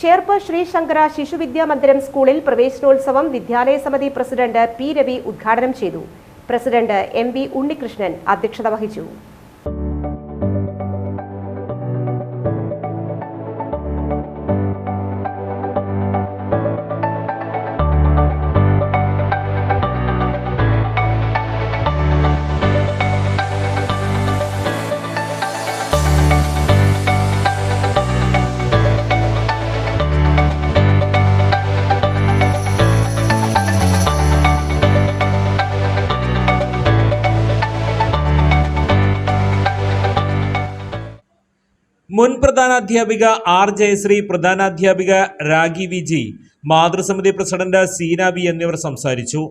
ചേർപ്പ് ശ്രീശങ്കര ശിശുവിദ്യാ മന്ദിരം സ്കൂളിൽ പ്രവേശനോത്സവം വിദ്യാലയ സമിതി പ്രസിഡന്റ് പി രവി ഉദ്ഘാടനം ചെയ്തു. പ്രസിഡന്റ് എം വി ഉണ്ണികൃഷ്ണൻ അധ്യക്ഷത വഹിച്ചു. മുൻ പ്രധാനാധ്യാപിക ആർ ജയശ്രീ പ്രധാനാധ്യാപിക രാഗി വിജി മാതൃസമിതി പ്രസിഡന്റ് സീന ബി എന്നിവർ സംസാരിച്ചു.